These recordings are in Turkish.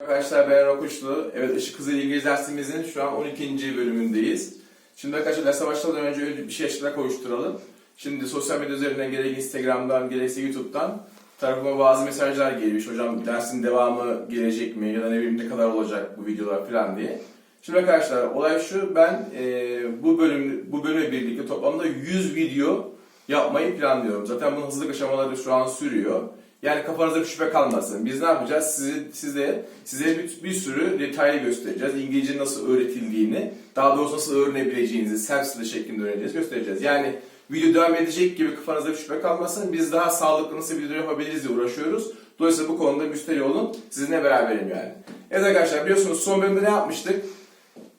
Arkadaşlar ben Rokuşlu. Evet Işık Hızı İngiliz dersimizin şu an 12. bölümündeyiz. Şimdi arkadaşlar derse başlamadan önce bir şey açıklığa kavuşturalım. Şimdi sosyal medya üzerinden gerek Instagram'dan gerekse YouTube'dan tarafıma bazı mesajlar gelmiş. Hocam dersin devamı gelecek mi ya da ne bileyim ne kadar olacak bu videolar falan diye. Şimdi arkadaşlar olay şu ben e, bu bölüm bu bölümle birlikte toplamda 100 video yapmayı planlıyorum. Zaten bunun hızlı aşamaları şu an sürüyor. Yani kafanızda bir şüphe kalmasın. Biz ne yapacağız? Sizi, size, size bir, bir sürü detaylı göstereceğiz. İngilizce nasıl öğretildiğini, daha doğrusu nasıl öğrenebileceğinizi self şeklinde öğreneceğiz, göstereceğiz. Yani video devam edecek gibi kafanızda bir şüphe kalmasın. Biz daha sağlıklı nasıl video yapabiliriz diye uğraşıyoruz. Dolayısıyla bu konuda müsterih olun. Sizinle beraberim yani. Evet arkadaşlar biliyorsunuz son bölümde ne yapmıştık?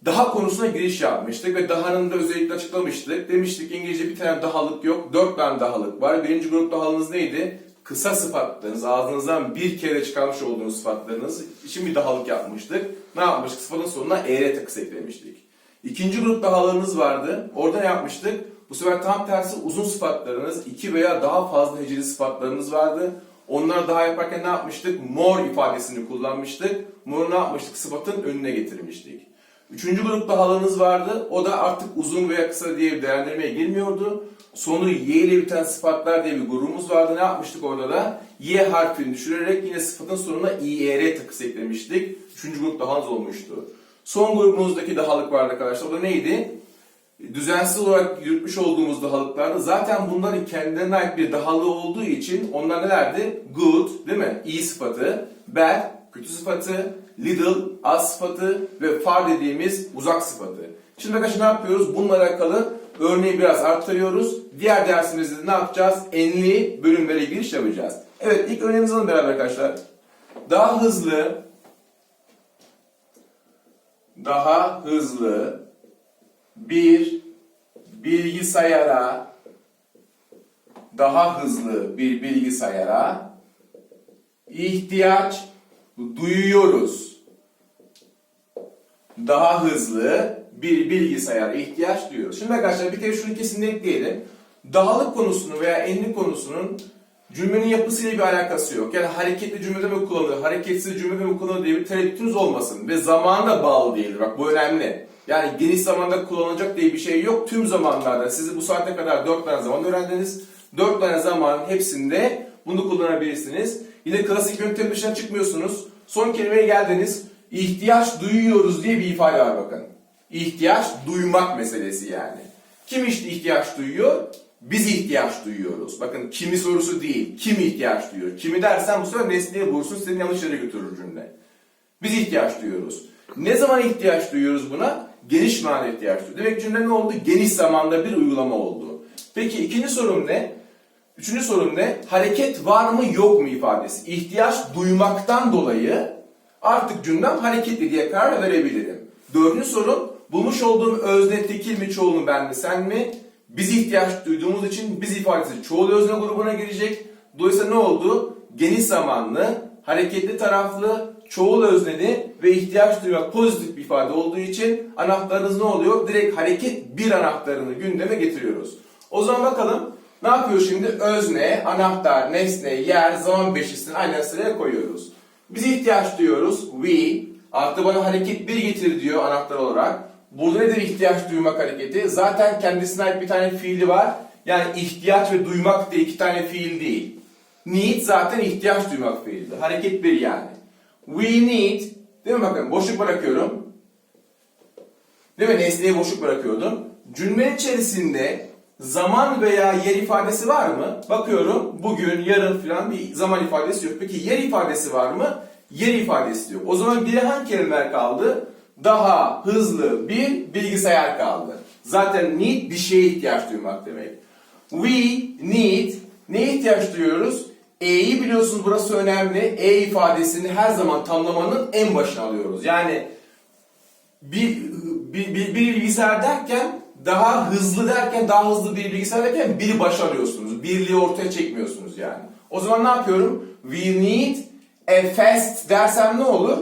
Daha konusuna giriş yapmıştık ve dahanın da özellikle açıklamıştık. Demiştik İngilizce bir tane dahalık yok, dört tane dahalık var. Birinci grup dahalığınız neydi? Kısa sıfatlarınız, ağzınızdan bir kere çıkarmış olduğunuz sıfatlarınız için bir dahalık yapmıştık. Ne yapmıştık? Sıfatın sonuna eğre takısı eklemiştik. İkinci grup dahalığınız vardı. Orada ne yapmıştık? Bu sefer tam tersi uzun sıfatlarınız, iki veya daha fazla heceli sıfatlarınız vardı. Onları daha yaparken ne yapmıştık? More ifadesini kullanmıştık. More'u ne yapmıştık? Sıfatın önüne getirmiştik. Üçüncü grupta halınız vardı. O da artık uzun veya kısa diye bir değerlendirmeye girmiyordu. Sonu y ile biten sıfatlar diye bir grubumuz vardı. Ne yapmıştık orada da? Y harfini düşürerek yine sıfatın sonuna IR takısı eklemiştik. Üçüncü grup dahalınız olmuştu. Son grubumuzdaki dahalık vardı arkadaşlar. O da neydi? Düzensiz olarak yürütmüş olduğumuz dahalıklardı. Zaten bunların kendilerine ait bir dahalığı olduğu için onlar nelerdi? Good, değil mi? İyi sıfatı. Bad, kötü sıfatı. Little, az sıfatı. Ve far dediğimiz uzak sıfatı. Şimdi arkadaşlar ne yapıyoruz? Bununla alakalı örneği biraz arttırıyoruz. Diğer dersimizde de ne yapacağız? Enli bölümlere giriş yapacağız. Evet ilk örneğimizi alalım beraber arkadaşlar. Daha hızlı, daha hızlı bir bilgisayara daha hızlı bir bilgisayara ihtiyaç duyuyoruz. Daha hızlı bir bilgisayara ihtiyaç duyuyoruz. Şimdi arkadaşlar bir kere şunu kesin ekleyelim. Dahalık konusunu veya enli konusunun cümlenin yapısıyla bir alakası yok. Yani hareketli cümlede mi kullanılır, hareketsiz cümlede mi kullanılır diye bir tereddütünüz olmasın. Ve zamana bağlı değildir. Bak bu önemli. Yani geniş zamanda kullanılacak diye bir şey yok. Tüm zamanlarda sizi bu saate kadar 4 tane zaman öğrendiniz. 4 tane zamanın hepsinde bunu kullanabilirsiniz. Yine klasik yöntem dışına çıkmıyorsunuz. Son kelimeye geldiniz. İhtiyaç duyuyoruz diye bir ifade var bakın. İhtiyaç duymak meselesi yani. Kim işte ihtiyaç duyuyor? Biz ihtiyaç duyuyoruz. Bakın kimi sorusu değil. Kim ihtiyaç duyuyor? Kimi dersen bu sefer nesneye bulursun seni yanlış yere götürür cümle. Biz ihtiyaç duyuyoruz. Ne zaman ihtiyaç duyuyoruz buna? Geniş manada ihtiyaç duyuyoruz. Demek cümle ne oldu? Geniş zamanda bir uygulama oldu. Peki ikinci sorum ne? Üçüncü sorum ne? Hareket var mı yok mu ifadesi. İhtiyaç duymaktan dolayı artık cümlem hareketli diye karar verebilirim. Dördüncü sorum bulmuş olduğum özne tekil mi çoğul ben mi sen mi? Biz ihtiyaç duyduğumuz için biz ifadesi çoğul özne grubuna girecek. Dolayısıyla ne oldu? Geniş zamanlı, hareketli taraflı, çoğul özneli ve ihtiyaç duymak pozitif bir ifade olduğu için anahtarınız ne oluyor? Direkt hareket bir anahtarını gündeme getiriyoruz. O zaman bakalım ne yapıyoruz şimdi? Özne, anahtar, nesne, yer, zaman beşisini aynı sıraya koyuyoruz. Biz ihtiyaç duyuyoruz. We. Artı bana hareket bir getir diyor anahtar olarak. Burada nedir ihtiyaç duymak hareketi? Zaten kendisine ait bir tane fiili var. Yani ihtiyaç ve duymak diye iki tane fiil değil. Need zaten ihtiyaç duymak fiildi. Hareket bir yani. We need, değil mi bakın boşluk bırakıyorum. Değil mi? Nesneyi boşluk bırakıyordum. Cümlenin içerisinde zaman veya yer ifadesi var mı? Bakıyorum bugün, yarın falan bir zaman ifadesi yok. Peki yer ifadesi var mı? Yer ifadesi yok. O zaman bir hangi kelimeler kaldı? Daha hızlı bir bilgisayar kaldı. Zaten need bir şeye ihtiyaç duymak demek. We need neye ihtiyaç duyuyoruz? E'yi biliyorsunuz burası önemli. E ifadesini her zaman tamlamanın en başına alıyoruz. Yani bir, bir, bir, bir bilgisayar derken daha hızlı derken daha hızlı bir bilgisayar derken biri baş alıyorsunuz. Birliği ortaya çekmiyorsunuz yani. O zaman ne yapıyorum? We need a fast dersem ne olur?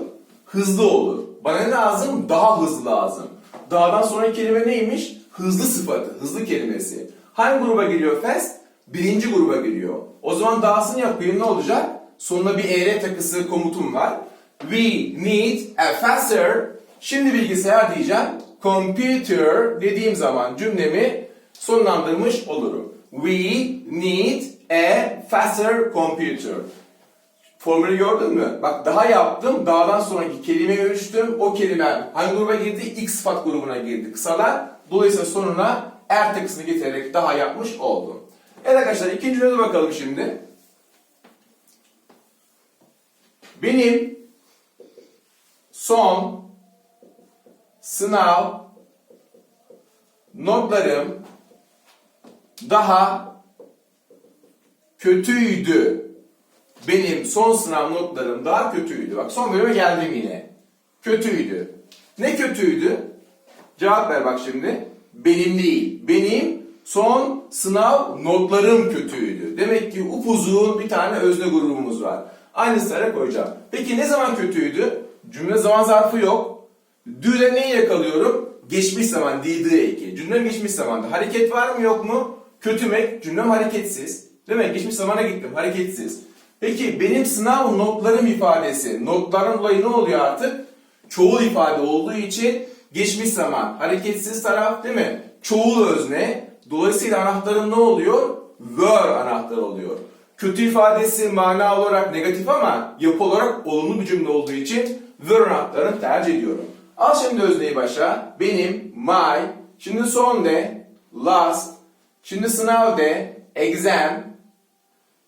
Hızlı olur. Bana ne lazım? Daha hızlı lazım. Dağdan sonraki kelime neymiş? Hızlı sıfatı, hızlı kelimesi. Hangi gruba giriyor fast? Birinci gruba giriyor. O zaman dahasını yapayım ne olacak? Sonuna bir ER takısı komutum var. We need a faster. Şimdi bilgisayar diyeceğim. Computer dediğim zaman cümlemi sonlandırmış olurum. We need a faster computer. Formülü gördün mü? Bak daha yaptım. Dağdan sonraki kelimeye ölçtüm. O kelime hangi gruba girdi? X sıfat grubuna girdi. Kısalar. Dolayısıyla sonuna er takısını getirerek daha yapmış oldum. Evet arkadaşlar ikinci cümleye bakalım şimdi. Benim son sınav notlarım daha kötüydü. Benim son sınav notlarım daha kötüydü. Bak son bölüme geldim yine. Kötüydü. Ne kötüydü? Cevap ver bak şimdi. Benim değil. Benim son sınav notlarım kötüydü. Demek ki upuzun bir tane özne grubumuz var. Aynı sıraya koyacağım. Peki ne zaman kötüydü? Cümle zaman zarfı yok. Dü'de neyi yakalıyorum? Geçmiş zaman, did eki. Cümlem geçmiş zamanda. Hareket var mı yok mu? Kötümek, cümlem hareketsiz. Değil mi? Geçmiş zamana gittim, hareketsiz. Peki benim sınav notlarım ifadesi. Notların olayı ne oluyor artık? Çoğul ifade olduğu için geçmiş zaman. Hareketsiz taraf değil mi? Çoğul özne. Dolayısıyla anahtarım ne oluyor? Were anahtar oluyor. Kötü ifadesi mana olarak negatif ama yapı olarak olumlu bir cümle olduğu için were anahtarını tercih ediyorum. Al şimdi özneyi başa. Benim, my. Şimdi son de, last. Şimdi sınav de, exam.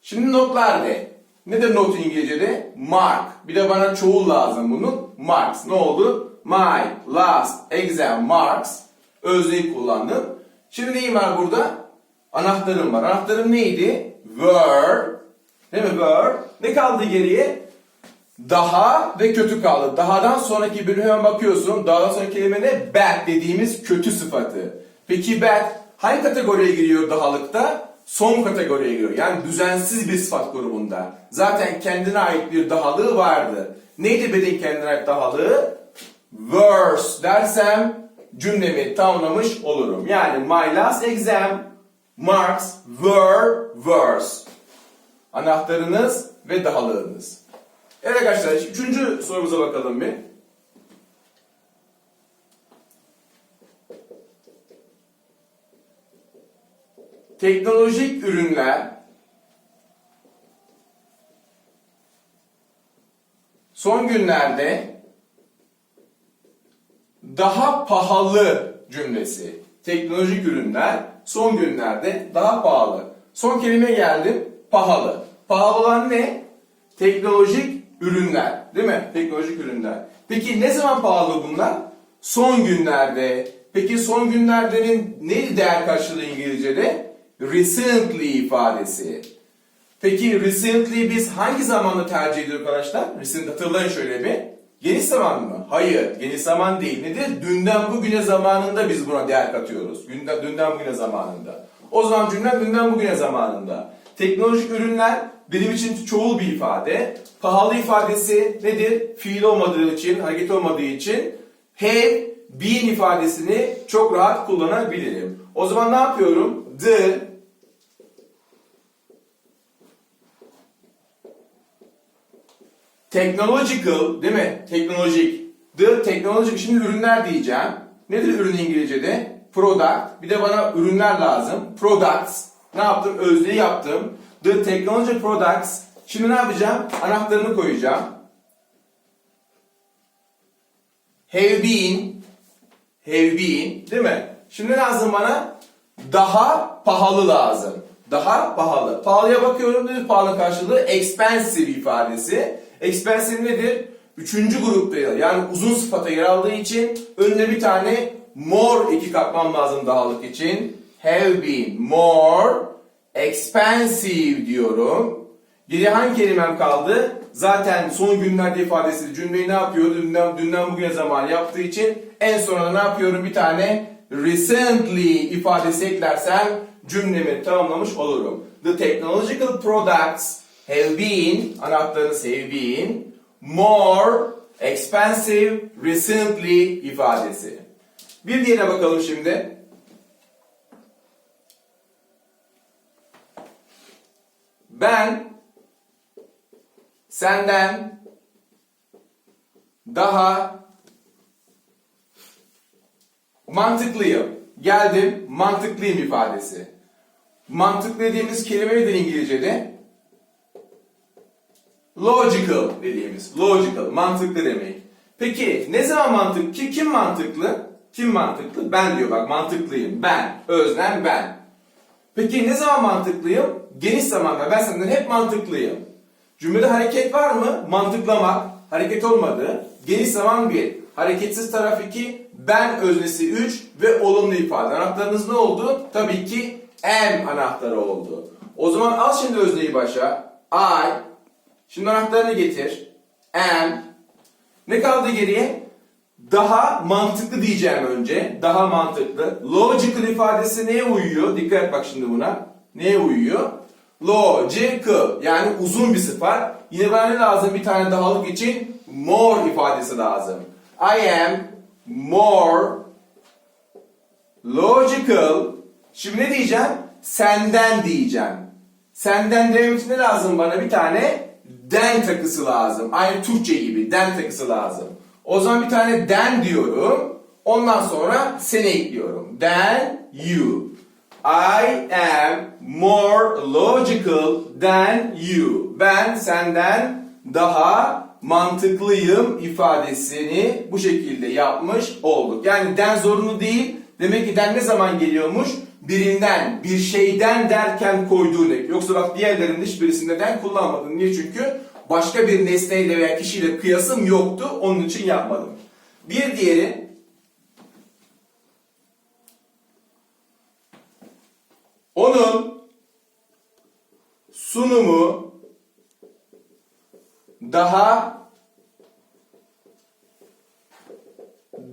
Şimdi notlar de. Nedir not İngilizce'de? Mark. Bir de bana çoğul lazım bunun. Marks. Ne oldu? My last exam marks. Özneyi kullandım. Şimdi neyim var burada? Anahtarım var. Anahtarım neydi? Were. Değil mi? Were. Ne kaldı geriye? Daha ve kötü kaldı. Dahadan sonraki bölüme bakıyorsun. Dahadan sonraki kelime ne? Bad dediğimiz kötü sıfatı. Peki bad hangi kategoriye giriyor dahalıkta? Son kategoriye giriyor. Yani düzensiz bir sıfat grubunda. Zaten kendine ait bir dahalığı vardı. Neydi bedin kendine ait dahalığı? Verse dersem cümlemi tamamlamış olurum. Yani my last exam marks were verse. Anahtarınız ve dahalığınız. Evet arkadaşlar üçüncü sorumuza bakalım bir. Teknolojik ürünler son günlerde daha pahalı cümlesi. Teknolojik ürünler son günlerde daha pahalı. Son kelime geldim. Pahalı. Pahalı olan ne? Teknolojik ürünler. Değil mi? Teknolojik ürünler. Peki ne zaman pahalı bunlar? Son günlerde. Peki son günlerdenin neydi değer karşılığı İngilizce'de? Recently ifadesi. Peki recently biz hangi zamanda tercih ediyoruz arkadaşlar? Recent hatırlayın şöyle bir. Geniş zaman mı? Hayır, geniş zaman değil. Nedir? Dünden bugüne zamanında biz buna değer katıyoruz. Dünden, dünden bugüne zamanında. O zaman cümlem dünden bugüne zamanında. Teknolojik ürünler benim için çoğul bir ifade. Pahalı ifadesi nedir? Fiil olmadığı için, hareket olmadığı için have, been ifadesini çok rahat kullanabilirim. O zaman ne yapıyorum? The Technological değil mi? Teknolojik. The technological. Şimdi ürünler diyeceğim. Nedir ürün İngilizce'de? Product. Bir de bana ürünler lazım. Products. Ne yaptım? Özneyi yaptım. The technology products. Şimdi ne yapacağım? Anahtarını koyacağım. Have been. Have been. Değil mi? Şimdi ne lazım bana? Daha pahalı lazım. Daha pahalı. Pahalıya bakıyorum. Nedir pahalı karşılığı? Expensive ifadesi. Expensive nedir? Üçüncü grupta. Yani uzun sıfata yer aldığı için önüne bir tane more eki katmam lazım dahalık için. Have been more expensive diyorum. Geriye hangi kelimem kaldı? Zaten son günlerde ifadesi cümleyi ne yapıyor? Dünden, dünden bugüne zaman yaptığı için en sonunda ne yapıyorum? Bir tane recently ifadesi eklersem cümlemi tamamlamış olurum. The technological products have been, anahtarınız have been, more expensive recently ifadesi. Bir diğerine bakalım şimdi. Ben senden daha mantıklıyım. Geldim mantıklıyım ifadesi. Mantıklı dediğimiz kelime nedir İngilizce'de? Logical dediğimiz. Logical. Mantıklı demek. Peki ne zaman mantık? Ki, kim mantıklı? Kim mantıklı? Ben diyor bak mantıklıyım. Ben. Özlem ben. Peki ne zaman mantıklıyım? Geniş zamanda. Ben senden hep mantıklıyım. Cümlede hareket var mı? Mantıklamak. Hareket olmadı. Geniş zaman 1. Hareketsiz taraf 2. Ben öznesi 3 ve olumlu ifade. Anahtarınız ne oldu? Tabii ki am anahtarı oldu. O zaman al şimdi özneyi başa. I. Şimdi anahtarını getir. Am. Ne kaldı geriye? Daha mantıklı diyeceğim önce. Daha mantıklı. Logical ifadesi neye uyuyor? Dikkat et bak şimdi buna. Neye uyuyor? Logical. Yani uzun bir sıfat. Yine bana ne lazım bir tane dahalık için? More ifadesi lazım. I am more logical. Şimdi ne diyeceğim? Senden diyeceğim. Senden için ne lazım bana? Bir tane den takısı lazım. Aynı Türkçe gibi den takısı lazım. O zaman bir tane den diyorum. Ondan sonra seni ekliyorum. Than you. I am more logical than you. Ben senden daha mantıklıyım ifadesini bu şekilde yapmış olduk. Yani den zorunlu değil. Demek ki den ne zaman geliyormuş? Birinden, bir şeyden derken koyduğun ek. Yoksa bak diğerlerinde hiçbirisinde den kullanmadım. Niye? Çünkü başka bir nesneyle veya kişiyle kıyasım yoktu. Onun için yapmadım. Bir diğeri onun sunumu daha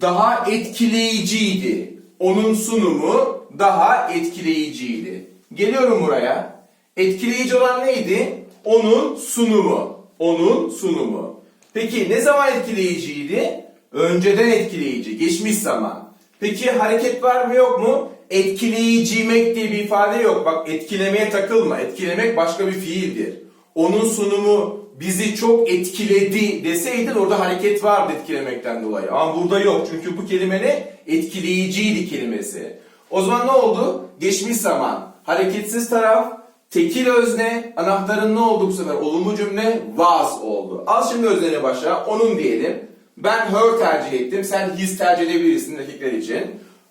daha etkileyiciydi. Onun sunumu daha etkileyiciydi. Geliyorum buraya. Etkileyici olan neydi? Onun sunumu. Onun sunumu. Peki ne zaman etkileyiciydi? Önceden etkileyici, geçmiş zaman. Peki hareket var mı yok mu? Etkileyicimek diye bir ifade yok. Bak etkilemeye takılma. Etkilemek başka bir fiildir. Onun sunumu bizi çok etkiledi deseydin orada hareket vardı etkilemekten dolayı. Ama burada yok. Çünkü bu kelime ne? Etkileyiciydi kelimesi. O zaman ne oldu? Geçmiş zaman. Hareketsiz taraf, tekil özne, anahtarın ne oldu bu sefer? Olumlu cümle was oldu. Al şimdi özneni başa. Onun diyelim. Ben her tercih ettim. Sen his tercih edebilirsin dakikler için.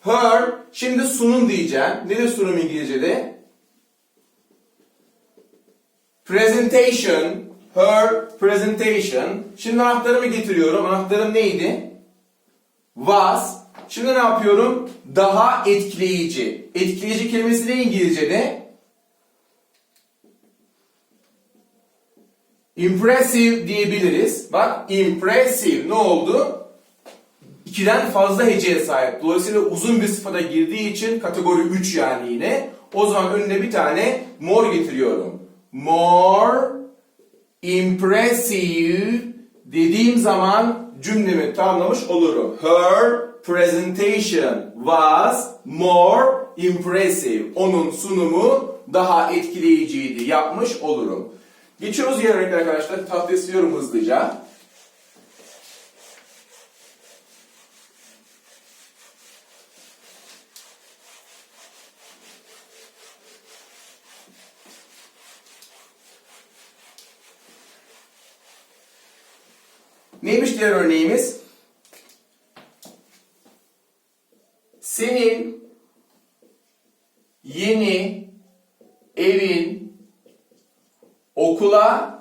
Her. Şimdi sunum diyeceğim. Nedir sunum İngilizce'de? Presentation. Her presentation. Şimdi anahtarımı getiriyorum. Anahtarım neydi? Was. Şimdi ne yapıyorum? Daha etkileyici. Etkileyici kelimesi ne İngilizce'de? Impressive diyebiliriz. Bak impressive ne oldu? İkiden fazla heceye sahip. Dolayısıyla uzun bir sıfata girdiği için kategori 3 yani yine. O zaman önüne bir tane more getiriyorum. More impressive dediğim zaman cümlemi tamamlamış olurum. Her presentation was more impressive. Onun sunumu daha etkileyiciydi. Yapmış olurum. Geçiyoruz diğer örnekler arkadaşlar. Tahtaya siliyorum hızlıca. Neymiş diğer örneğimiz? Senin yeni evin okula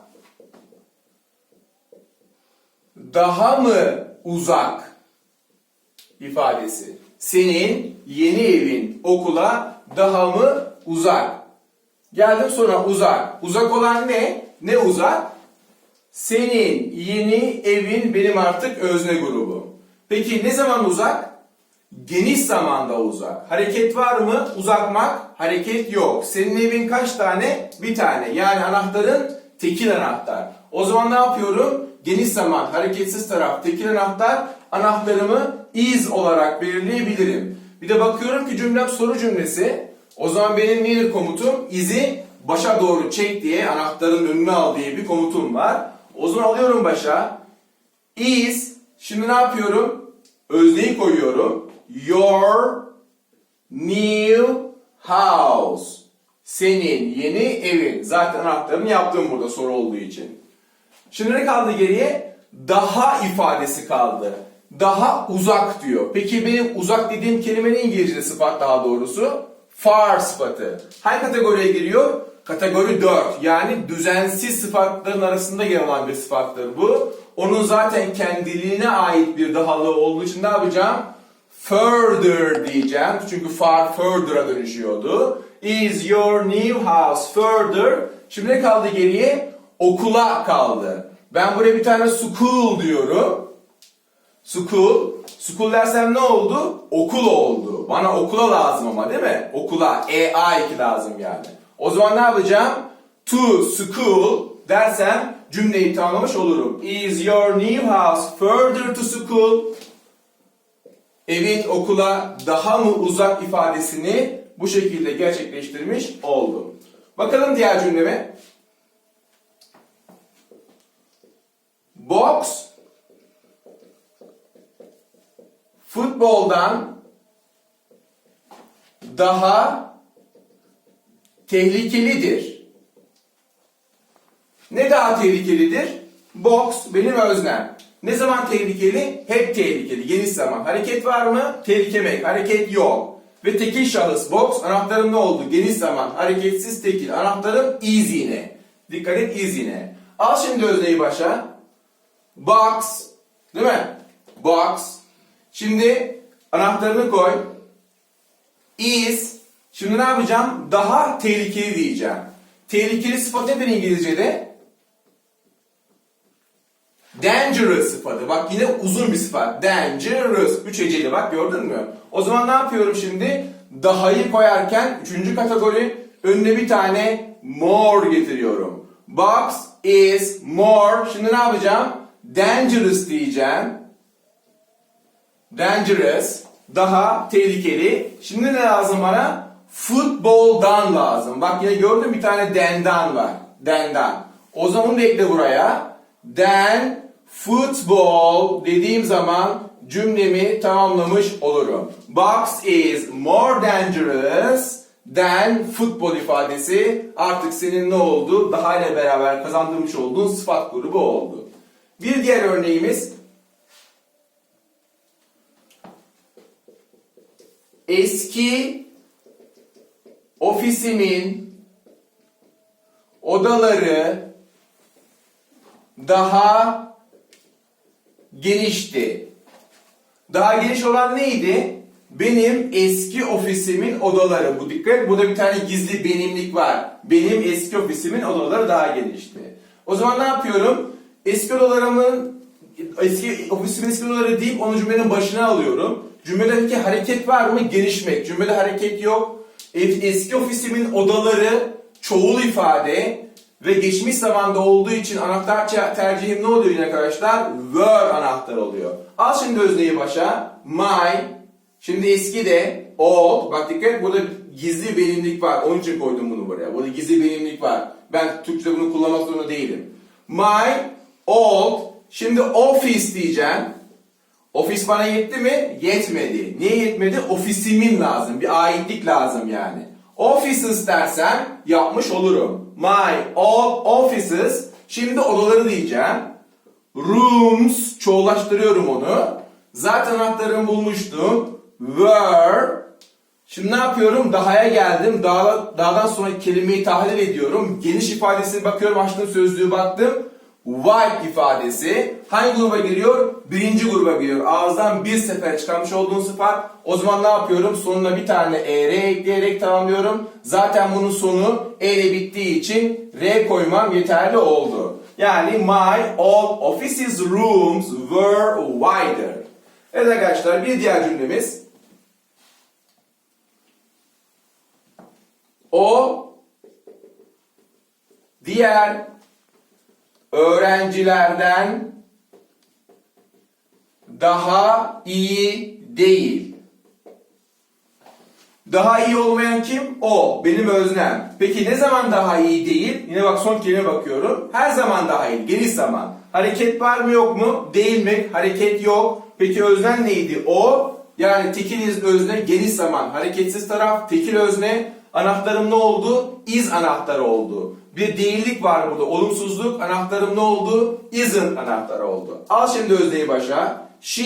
daha mı uzak ifadesi. Senin yeni evin okula daha mı uzak? Geldim sonra uzak. Uzak olan ne? Ne uzak? Senin yeni evin benim artık özne grubu. Peki ne zaman uzak? Geniş zamanda uzak. Hareket var mı? Uzakmak. Hareket yok. Senin evin kaç tane? Bir tane. Yani anahtarın tekil anahtar. O zaman ne yapıyorum? Geniş zaman, hareketsiz taraf, tekil anahtar. Anahtarımı is olarak belirleyebilirim. Bir de bakıyorum ki cümlem soru cümlesi. O zaman benim nedir komutum? Is'i başa doğru çek diye anahtarın önüne al diye bir komutum var. O zaman alıyorum başa. Is Şimdi ne yapıyorum? Özneyi koyuyorum. Your new house. Senin yeni evin. Zaten anahtarını yaptım burada soru olduğu için. Şimdi ne kaldı geriye? Daha ifadesi kaldı. Daha uzak diyor. Peki benim uzak dediğim kelimenin İngilizce sıfat daha doğrusu? Far sıfatı. Hangi kategoriye giriyor? Kategori 4. Yani düzensiz sıfatların arasında yer alan bir sıfattır bu. Onun zaten kendiliğine ait bir dahalığı olduğu için ne yapacağım? Further diyeceğim. Çünkü far further'a dönüşüyordu. Is your new house further? Şimdi ne kaldı geriye? Okula kaldı. Ben buraya bir tane school diyorum. School. School dersem ne oldu? Okul oldu. Bana okula lazım ama değil mi? Okula. EA2 lazım yani. O zaman ne yapacağım? To school dersem cümleyi tamamlamış olurum. Is your new house further to school? Evin okula daha mı uzak ifadesini bu şekilde gerçekleştirmiş oldum. Bakalım diğer cümleme. Box futboldan daha tehlikelidir. Ne daha tehlikelidir? Box benim öznem. Ne zaman tehlikeli? Hep tehlikeli. Geniş zaman. Hareket var mı? Tehlike yok. Hareket yok. Ve tekil şahıs box. Anahtarım ne oldu? Geniş zaman. Hareketsiz tekil. Anahtarım is yine. Dikkat et is yine. Al şimdi özneyi başa. Box. Değil mi? Box. Şimdi anahtarını koy. Is. Şimdi ne yapacağım? Daha tehlikeli diyeceğim. Tehlikeli sıfat nedir İngilizce'de? Dangerous sıfatı. Bak yine uzun bir sıfat. Dangerous. Üç heceli bak gördün mü? O zaman ne yapıyorum şimdi? Daha'yı koyarken üçüncü kategori önüne bir tane more getiriyorum. Box is more. Şimdi ne yapacağım? Dangerous diyeceğim. Dangerous. Daha tehlikeli. Şimdi ne lazım bana? Futboldan lazım. Bak yine gördün bir tane dendan var. Dendan. O zaman onu da ekle buraya. Den football dediğim zaman cümlemi tamamlamış olurum. Box is more dangerous than football ifadesi artık senin ne oldu? Daha ile beraber kazandırmış olduğun sıfat grubu oldu. Bir diğer örneğimiz eski ofisimin odaları daha genişti. Daha geniş olan neydi? Benim eski ofisimin odaları. Bu dikkat, burada bir tane gizli benimlik var. Benim eski ofisimin odaları daha genişti. O zaman ne yapıyorum? Eski odalarımın eski ofisimin eski odaları deyip onu cümlenin başına alıyorum. Cümledeki hareket var mı? Genişmek. Cümlede hareket yok. E, Eski ofisimin odaları çoğul ifade ve geçmiş zamanda olduğu için anahtar tercihim ne oluyor yine arkadaşlar? Were anahtar oluyor. Al şimdi özneyi başa. My. Şimdi eski de old. Bak dikkat burada gizli benimlik var. Onun için koydum bunu buraya. Burada gizli benimlik var. Ben Türkçe'de bunu kullanmak zorunda değilim. My old. Şimdi office diyeceğim. Ofis bana yetti mi? Yetmedi. Niye yetmedi? Ofisimin lazım. Bir aitlik lazım yani. Offices dersem yapmış olurum. My offices. Şimdi odaları diyeceğim. Rooms. Çoğulaştırıyorum onu. Zaten anahtarımı bulmuştum. Were. Şimdi ne yapıyorum? Daha'ya geldim. Daha, dağdan sonra kelimeyi tahlil ediyorum. Geniş ifadesine bakıyorum. Açtım sözlüğü baktım. White ifadesi hangi gruba giriyor? Birinci gruba giriyor. Ağızdan bir sefer çıkarmış olduğun sıfat. O zaman ne yapıyorum? Sonuna bir tane er ekleyerek tamamlıyorum. Zaten bunun sonu e bittiği için r koymam yeterli oldu. Yani my all offices rooms were wider. Evet arkadaşlar bir diğer cümlemiz. O diğer öğrencilerden daha iyi değil. Daha iyi olmayan kim? O. Benim öznem. Peki ne zaman daha iyi değil? Yine bak son kelime bakıyorum. Her zaman daha iyi. Geniş zaman. Hareket var mı yok mu? Değil mi? Hareket yok. Peki öznen neydi? O yani tekil iz özne geniş zaman. Hareketsiz taraf tekil özne. Anahtarım ne oldu? Is anahtarı oldu. Bir değillik var burada. Olumsuzluk. Anahtarım ne oldu? Isn't anahtarı oldu. Al şimdi özneyi başa. She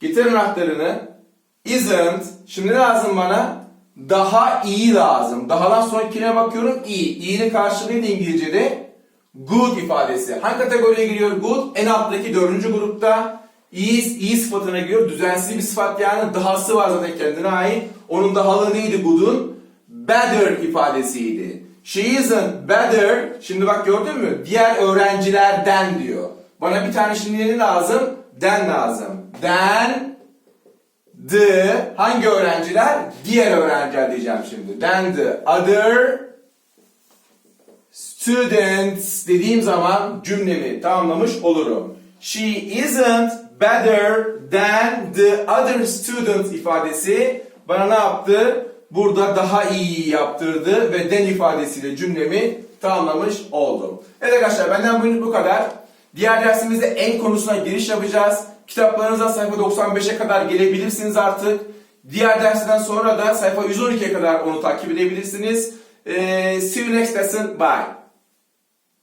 Getir anahtarını. Isn't. Şimdi ne lazım bana? Daha iyi lazım. Dahadan sonrakine bakıyorum. iyi. İyinin karşılığı neydi İngilizce'de? Good ifadesi. Hangi kategoriye giriyor good? En alttaki dördüncü grupta. İyi, iyi sıfatına giriyor. Düzensiz bir sıfat yani dahası var zaten kendine ait. Onun dahalığı neydi good'un? Better ifadesiydi. She isn't better. Şimdi bak gördün mü? Diğer öğrencilerden diyor. Bana bir tane şimdi ne lazım? Den lazım. Den the hangi öğrenciler? Diğer öğrenciler diyeceğim şimdi. Then the other students dediğim zaman cümlemi tamamlamış olurum. She isn't better than the other students ifadesi bana ne yaptı? Burada daha iyi yaptırdı ve then ifadesiyle cümlemi tamamlamış oldum. Evet arkadaşlar benden bugün bu kadar. Diğer dersimizde en konusuna giriş yapacağız. Kitaplarınıza sayfa 95'e kadar gelebilirsiniz artık. Diğer dersten sonra da sayfa 112'ye kadar onu takip edebilirsiniz. Ee, see you next lesson. Bye.